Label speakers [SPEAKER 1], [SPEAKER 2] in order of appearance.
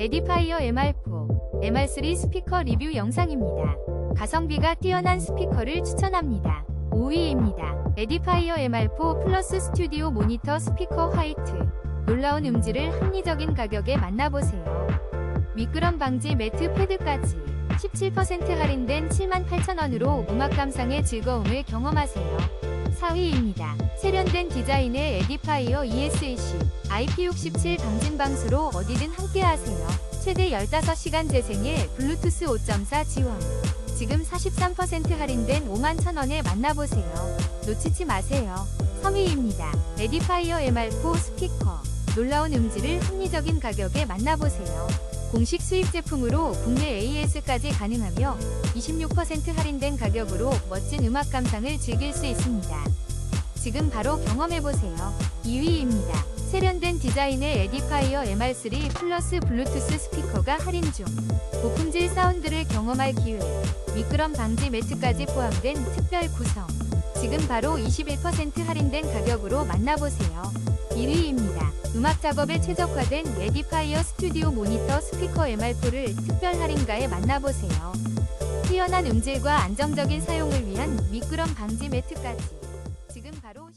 [SPEAKER 1] 에디파이어 MR4, MR3 스피커 리뷰 영상입니다. 가성비가 뛰어난 스피커를 추천합니다. 5위입니다. 에디파이어 MR4 플러스 스튜디오 모니터 스피커 화이트. 놀라운 음질을 합리적인 가격에 만나보세요. 미끄럼 방지 매트 패드까지 17% 할인된 78,000원으로 음악 감상의 즐거움을 경험하세요. 4위입니다. 세련된 디자인의 에디파이어 ES20 IP67 방진 방수로 어디든 함께하세요. 최대 15시간 재생에 블루투스 5.4 지원. 지금 43% 할인된 51,000원에 만나보세요. 놓치지 마세요. 3위입니다. 에디파이어 MR4 스피커. 놀라운 음질을 합리적인 가격에 만나보세요. 공식 수입 제품으로 국내 AS까지 가능하며 26% 할인된 가격으로 멋진 음악 감상을 즐길 수 있습니다. 지금 바로 경험해보세요. 2위입니다. 세련된 디자인의 에디파이어 MR3 플러스 블루투스 스피커가 할인 중. 고품질 사운드를 경험할 기회. 미끄럼 방지 매트까지 포함된 특별 구성. 지금 바로 21% 할인된 가격으로 만나보세요. 1위입니다. 음악 작업에 최적화된 에디파이어 스튜디오 모니터 스피커 MR4를 특별 할인가에 만나보세요. 뛰어난 음질과 안정적인 사용을 위한 미끄럼 방지 매트까지. 지금 바로